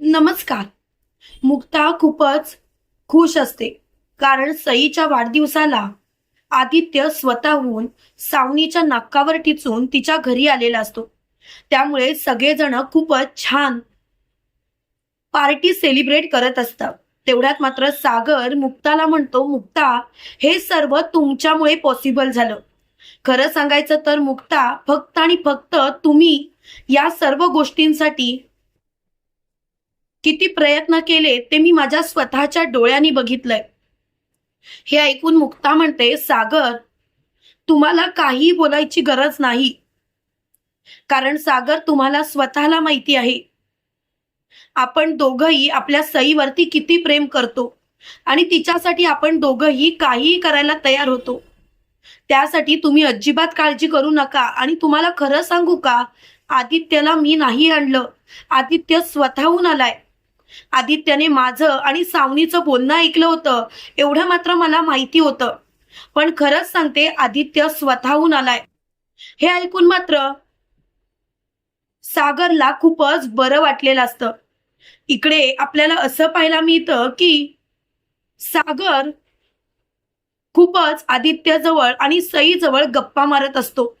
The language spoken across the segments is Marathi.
नमस्कार. मुक्ता खूपच खुश असते. कारण सईच्या वाढदिवसाला आदित्य स्वतःहून सावनीच्या नाकावर टिचून तिच्या घरी आलेला असतो. त्यामुळे सगळेजण खूपच छान पार्टी सेलिब्रेट करत असतात. तेवढ्यात मात्र सागर मुक्ताला म्हणतो मुक्ता हे सर्व तुमच्यामुळे पॉसिबल झालं. खरं सांगायचं तर मुक्ता फक्त आणि फक्त तुम्ही या सर्व गोष्टींसाठी किती प्रयत्न केले ते मी माझ्या स्वतःच्या डोळ्यांनी बघितलंय. हे ऐकून मुक्ता म्हणते सागर तुम्हाला काही बोलायची गरज नाही. कारण सागर तुम्हाला स्वतःला माहिती आहे. आपण दोघही आपल्या सईवरती किती प्रेम करतो आणि तिच्यासाठी आपण दोघही काहीही करायला तयार होतो. त्यासाठी तुम्ही अजिबात काळजी करू नका आणि तुम्हाला खरं सांगू का? आदित्यला मी नाही आणलं. आदित्य स्वतःहून आलाय. आदित्यने माझं आणि सावनीचं बोलणं ऐकलं होतं. एवढं मात्र मला माहिती होतं. पण खरंच सांगते आदित्य स्वतःहून आलाय. हे ऐकून मात्र सागरला खूपच बरं वाटलेलं असतं. इकडे आपल्याला असं पाहायला मिळतं की सागर खूपच आदित्यजवळ आणि सईजवळ गप्पा मारत असतो.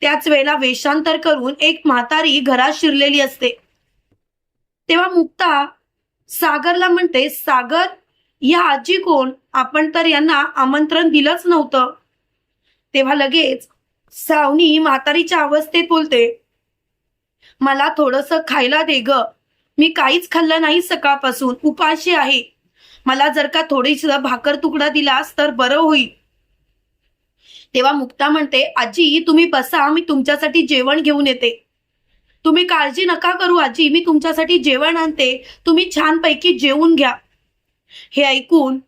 त्याच वेळेला वेषांतर करून एक म्हातारी घरात शिरलेली असते. तेव्हा मुक्ता सागरला म्हणते सागर या आजी कोण? आपण तर यांना आमंत्रण दिलंच नव्हतं. तेव्हा लगेच सावनी म्हातारीच्या अवस्थेत बोलते मला थोडस खायला दे ग. मी काहीच खाल्लं नाही सकाळपासून. उपाशी आहे. मला जर का थोडीस भाकर तुकडा दिलास तर बरं होईल. तेव्हा मुक्ता म्हणते आजी तुम्ही बसा. मी तुमच्यासाठी जेवण घेऊन येते. तुम्ही काळजी नका करू आजी. मी तुमच्यासाठी जेवण आणते. तुम्ही छानपैकी जेवून घ्या. हे ऐकून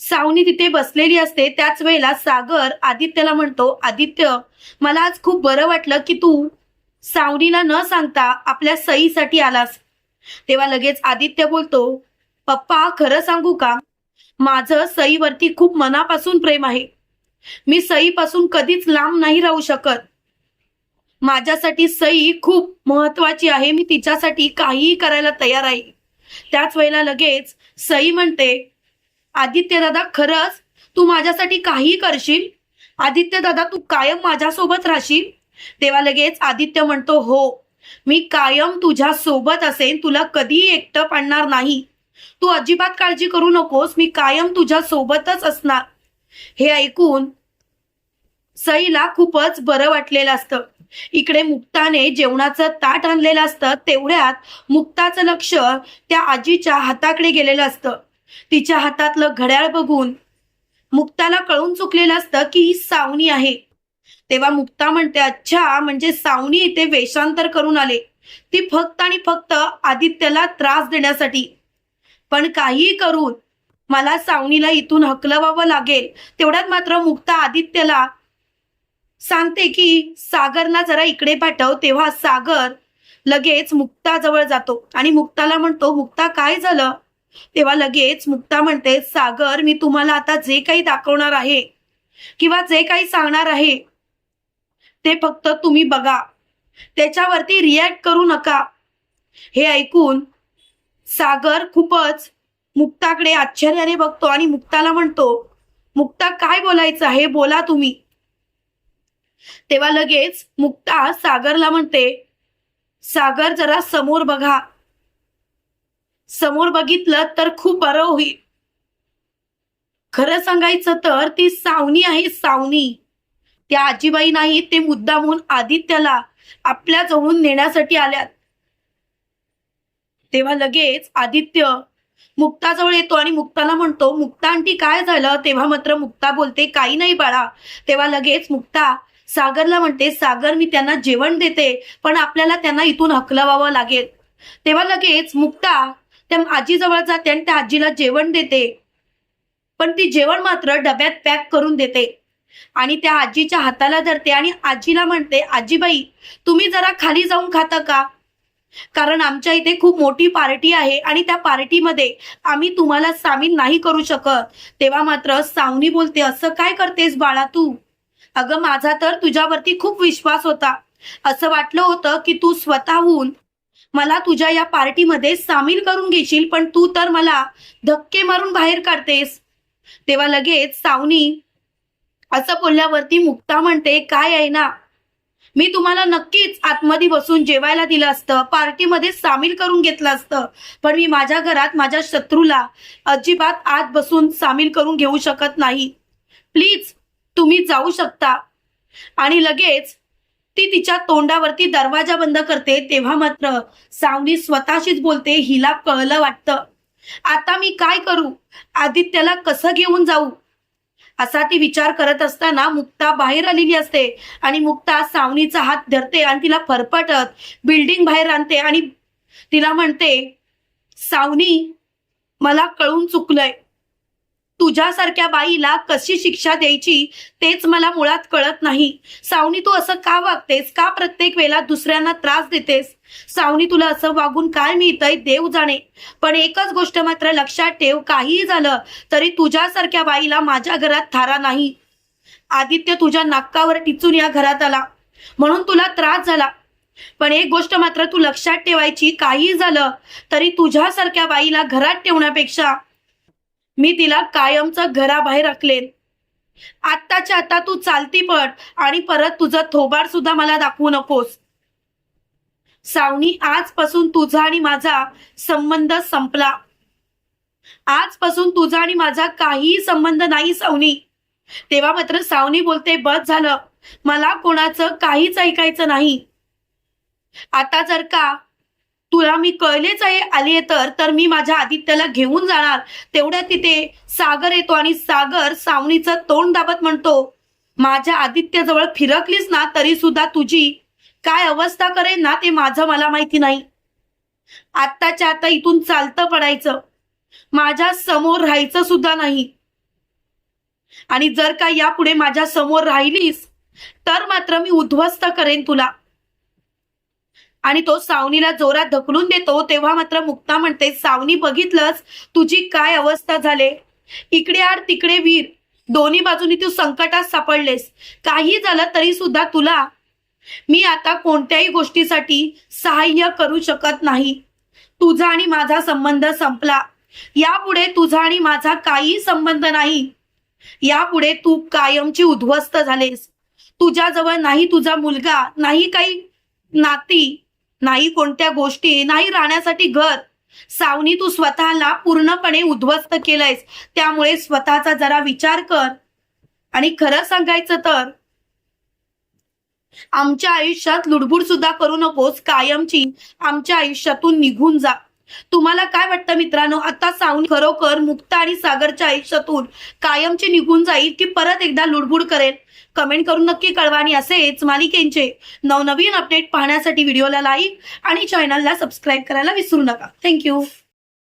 सावनी तिथे बसलेली असते. त्याच वेळेला सागर आदित्यला म्हणतो आदित्य मला आज खूप बरं वाटलं की तू सावनीला न सांगता आपल्या सईसाठी आलास. तेव्हा लगेच आदित्य बोलतो पप्पा खरं सांगू का? माझं सईवरती खूप मनापासून प्रेम आहे. मी सईपासून कधीच लांब नाही राहू शकत. माझ्यासाठी सई खूप महत्वाची आहे. मी तिच्यासाठी काहीही करायला तयार आहे. त्याच वेळेला लगेच सई म्हणते आदित्य दादा खरंच तू माझ्यासाठी काहीही करशील? आदित्य दादा तू कायम माझ्यासोबत राहशील? तेव्हा लगेच आदित्य म्हणतो हो मी कायम तुझ्या सोबत असेन. तुला कधीही एकटं पाडणार नाही. तू अजिबात काळजी करू नकोस. मी कायम तुझ्या सोबतच असणार. हे ऐकून सईला खूपच बरं वाटलेलं असतं. इकडे मुक्ताने जेवणाचं ताट आणलेलं असतं तेवढ्यात मुक्ताचं लक्ष त्या आजीच्या हाताकडे गेलेलं असतं. तिच्या हातातलं घड्याळ बघून मुक्ताला कळून चुकलेलं असतं की ही सावनी आहे. तेव्हा मुक्ता म्हणते अच्छा म्हणजे सावनी इथे वेषांतर करून आले. ती फक्त आणि फक्त आदित्यला त्रास देण्यासाठी. पण काहीही करून मला सावनीला इथून हकलवावं लागेल. तेवढ्यात मात्र मुक्ता आदित्यला सांगते की सागरला जरा इकडे पाठव तेव्हा सागर लगेच मुक्ताजवळ जातो. आणि मुक्ताला म्हणतो मुक्ता काय झालं? तेव्हा लगेच मुक्ता म्हणते सागर मी तुम्हाला आता जे काही दाखवणार आहे किंवा जे काही सांगणार आहे ते फक्त तुम्ही बघा. त्याच्यावरती रिॲक्ट करू नका. हे ऐकून सागर खूपच मुक्ताकडे आश्चर्याने बघतो आणि मुक्ताला म्हणतो मुक्ता काय बोलायचं आहे? बोला तुम्ही. तेव्हा लगेच मुक्ता सागरला म्हणते सागर जरा समोर बघा. समोर बघितलं तर खूप बरं होईल. खरं सांगायचं तर ती सावनी आहे सावनी. त्या आजीबाई नाही ते मुद्दामून आदित्यला आपल्या जवळून नेण्यासाठी आल्यात. तेव्हा लगेच आदित्य मुक्ताजवळ येतो आणि मुक्ताला म्हणतो मुक्ता आंटी काय झालं? तेव्हा मात्र मुक्ता बोलते काही नाही बाळा. तेव्हा लगेच मुक्ता सागरला म्हणते सागर मी त्यांना जेवण देते पण आपल्याला त्यांना इथून हकलवावं लागेल. तेव्हा लगेच मुक्ता त्या आजीजवळ जाते आणि त्या आजीला जेवण देते. पण ती जेवण मात्र डब्यात पॅक करून देते. आणि त्या आजीच्या हाताला धरते आणि आजीला म्हणते आजीबाई तुम्ही जरा खाली जाऊन खाता का? कारण आमच्या इथे खूप मोठी पार्टी आहे आणि त्या पार्टीमध्ये आम्ही तुम्हाला सामील नाही करू शकत. तेव्हा मात्र सावनी बोलते असं काय करतेस बाळा तू? अगं माझा तर तुझ्यावरती खूप विश्वास होता. असं वाटलं होतं की तू स्वतःहून मला तुझ्या या पार्टीमध्ये सामील करून घेशील पण तू तर मला धक्के मारून बाहेर काढतेस. तेव्हा लगेच सावनी असं बोलल्यावरती मुक्ता म्हणते काय आहे ना? मी तुम्हाला नक्कीच आतमध्ये बसून जेवायला दिलं असतं पार्टीमध्ये सामील करून घेतलं असतं पण मी माझ्या घरात माझ्या शत्रूला अजिबात आत बसून सामील करून घेऊ शकत नाही. प्लीज तुम्ही जाऊ शकता. आणि लगेच ती तिच्या तोंडावरती दरवाजा बंद करते तेव्हा मात्र सावनी स्वतःशीच बोलते हिला कळलं वाटतं. आता मी काय करू? आदित्यला कसं घेऊन जाऊ? असा ती विचार करत असताना मुक्ता बाहेर आलेली असते आणि मुक्ता सावनीचा हात धरते आणि तिला फरफटत बिल्डिंग बाहेर आणते आणि तिला म्हणते सावनी मला कळून चुकलंय. तुझ्यासारख्या बाईला कशी शिक्षा द्यायची तेच मला मुळात कळत नाही. सावनी तू असं का वागतेस? का प्रत्येक वेळेला दुसऱ्यांना त्रास देतेस? सावनी तुला असं वागून काय मिळतंय देव जाणे. पण एकच गोष्ट मात्र लक्षात ठेव काहीही झालं तरी तुझ्यासारख्या बाईला माझ्या घरात थारा नाही. आदित्य तुझ्या नाकावर टिचून या घरात आला. म्हणून तुला त्रास झाला. पण एक गोष्ट मात्र तू लक्षात ठेवायची काही झालं तरी तुझ्यासारख्या बाईला घरात ठेवण्यापेक्षा मी तिला कायमचं घराबाहेर राखलेन आत्ताच्या आता तू चालती पट आणि परत तुझा थोबाड सुद्धा मला दाखवू नकोस. सावनी आजपासून तुझा आणि माझा संबंध संपला. आजपासून तुझा आणि माझा काहीही संबंध नाही सावनी. तेव्हा मात्र सावनी बोलते बस झालं. मला कोणाचं काहीच ऐकायचं नाही. आता जर का तुला मी कळलेच आहे आली तर तर मी माझ्या आदित्यला घेऊन जाणार. तेवढ्या तिथे सागर येतो आणि सागर सावनीचं तोंड दाबत म्हणतो माझ्या आदित्यजवळ फिरकलीस ना तरी सुद्धा तुझी काय अवस्था करेल ना ते माझं मला माहिती नाही. आत्ताच्या आता इथून चालतं पडायचं. माझ्यासमोर राहायचं सुद्धा नाही. आणि जर का यापुढे माझ्यासमोर राहिलीस तर मात्र मी उद्ध्वस्त करेन तुला. आणि तो सावनीला जोरात ढकलून देतो तेव्हा मात्र मुक्ता म्हणते सावनी बघितलंच तुझी काय अवस्था झाले? इकडे आड तिकडे वीर. दोन्ही बाजूनी तू संकटात सापडलेस. काही झालं तरी सुद्धा तुला मी आता कोणत्याही गोष्टीसाठी सहाय्य करू शकत नाही. तुझा आणि माझा संबंध संपला. यापुढे तुझा आणि माझा काही संबंध नाही. यापुढे तू कायमची उद्ध्वस्त झालेस. तुझ्याजवळ नाही तुझा मुलगा नाही काही नाती. नाही कोणत्या गोष्टी नाही राहण्यासाठी घर. सावनी तू स्वतःला पूर्णपणे उद्ध्वस्त केलंयस. त्यामुळे स्वतःचा जरा विचार कर. आणि खरं सांगायचं तर आमच्या आयुष्यात लुडबुड सुद्धा करू नकोस कायमची. आमच्या आयुष्यातून निघून जा. तुम्हाला काय वाटतं मित्रांनो? आता सावनी खरोखर मुक्ता आणि सागरच्या आयुष्यातून कायमची निघून जाईल की परत एकदा लुडबुड करेल? कमेंट करून नक्की कळवा आणि असेच मालिकेंचे नवनवीन अपडेट पाहण्यासाठी व्हिडिओला लाईक आणि चॅनलला सबस्क्राईब करायला विसरू नका. थँक्यू.